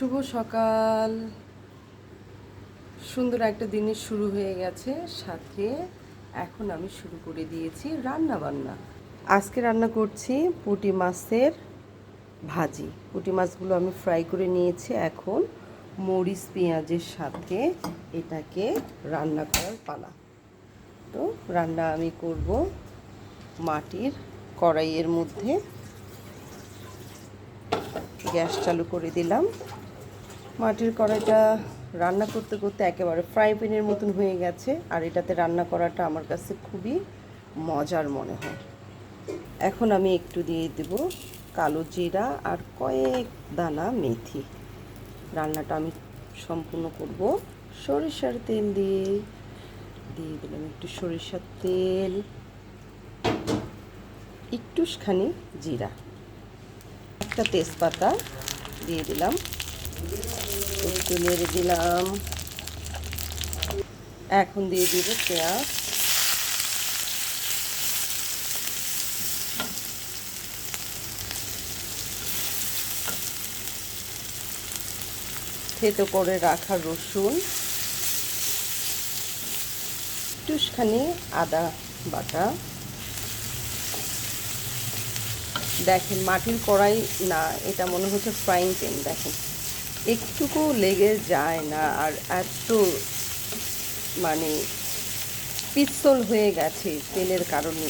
শুভ সকাল। সুন্দর একটা দিনের শুরু হয়ে গেছে সাথে এখন আমি শুরু করে দিয়েছি রান্না বান্না আজকে রান্না করছি পুঁটি মাছের ভাজি। পুঁটি মাছগুলো আমি ফ্রাই করে নিয়েছি এখন মরিচ, পেঁয়াজের সাথে এটাকে রান্না করার পালা। তো রান্না আমি করব মাটির কড়াইয়ের মধ্যে। গ্যাস চালু করে দিলাম। মাটির কড়াইটা রান্না করতে করতে একেবারে ফ্রাই প্যানের মতন হয়ে গেছে, আর এটাতে রান্না করাটা আমার কাছে খুবই মজার মনে হয়। এখন আমি একটু দিয়ে দেব কালো জিরা আর কয়েক দানা মেথি। রান্নাটা আমি সম্পূর্ণ করব সরিষার তেল দিয়ে। দিয়ে দিলাম একটু সরিষার তেল, একটুখানি জিরা। একটা তেজপাতা দিয়ে দিলাম। একটু নেড়ে দিলাম। এখন দিয়ে দিব পেঁয়াজ। থেতো করে রাখা রসুন। একটুখানি আদা বাটা। দেখেন, মাটির কড়াই না, এটা মনে হচ্ছে ফ্রাইং প্যান দেখেন। একটুকু লেগে যায় না আর এত মানে পিস্তল হয়ে গেছে তেলের কারণে।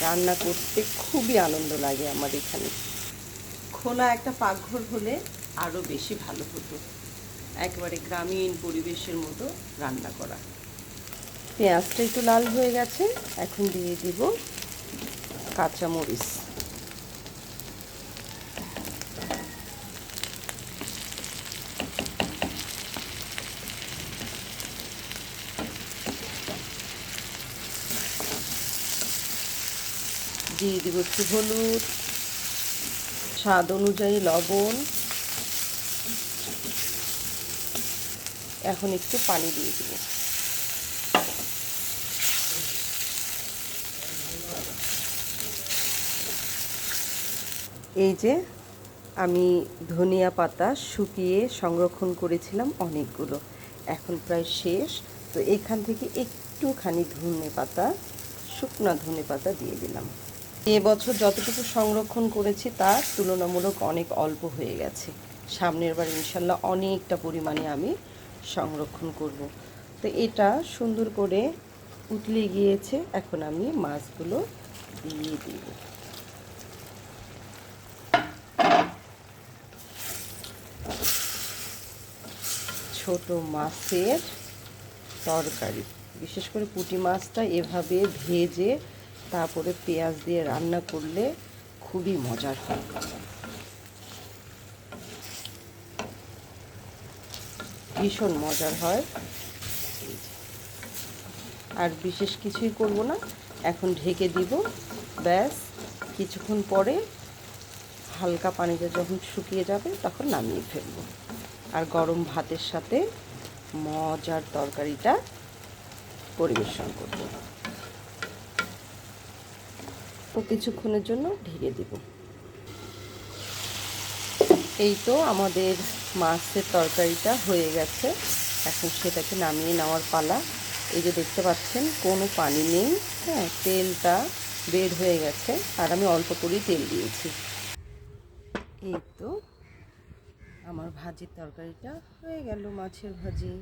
রান্না করতে খুবই আনন্দ লাগে আমার এখানে। খোলা একটা পাকঘর হলে আরও বেশি ভালো হতো। একেবারে গ্রামীণ পরিবেশের মতো রান্না করা। পেঁয়াজটা একটু লাল হয়ে গেছে এখন দিয়ে দিব কাঁচামরিচ। দিয়ে দিব একটু হলুদ, স্বাদ অনুযায়ী লবণ। এখন একটু পানি দিয়ে দিব। এই যে আমি ধনিয়া পাতা শুকিয়ে সংরক্ষণ করেছিলাম অনেকগুলো। এখন প্রায় শেষ। তো এখান থেকে একটুখানি ধনে পাতা, শুকনা ধনে পাতা দিয়ে দিলাম। এবছর যতটুকু সংরক্ষণ করেছি, তার তুলনামূলক অনেক অল্প হয়ে গেছে। সামনের বার ইনশাল্লাহ অনেকটা পরিমাণে আমি সংরক্ষণ করব। তো এটা সুন্দর করে উতলে গিয়েছে, এখন আমি মাছগুলো দিয়ে দিব। ছোট মাছের তরকারি, বিশেষ করে পুঁটি মাছটা এভাবে ভেজে তারপরে পেঁয়াজ দিয়ে রান্না করলে খুবই মজার হয়। ভীষণ মজার হয়। আর বিশেষ কিছুই করব না, এখন ঢেকে দিব। ব্যাস, কিছুক্ষণ পরে হালকা পানিটা যখন শুকিয়ে যাবে তখন নামিয়ে ফেলব। আর গরম ভাতের সাথে মজার তরকারিটা পরিবেশন করব। ও কিছুক্ষণের জন্য ঢেকে দিব। এই তো আমাদের মাছের তরকারিটা হয়ে গেছে। এখন সেটাকে নামিয়ে নেওয়ার পালা। এই যে দেখতে পাচ্ছেন, কোনো পানি নেই। হ্যাঁ তেলটা বের হয়ে গেছে আর আমি অল্প করেই তেল দিয়েছি। এই তো আমার ভাজির তরকারিটা হয়ে গেল, মাছের ভাজি।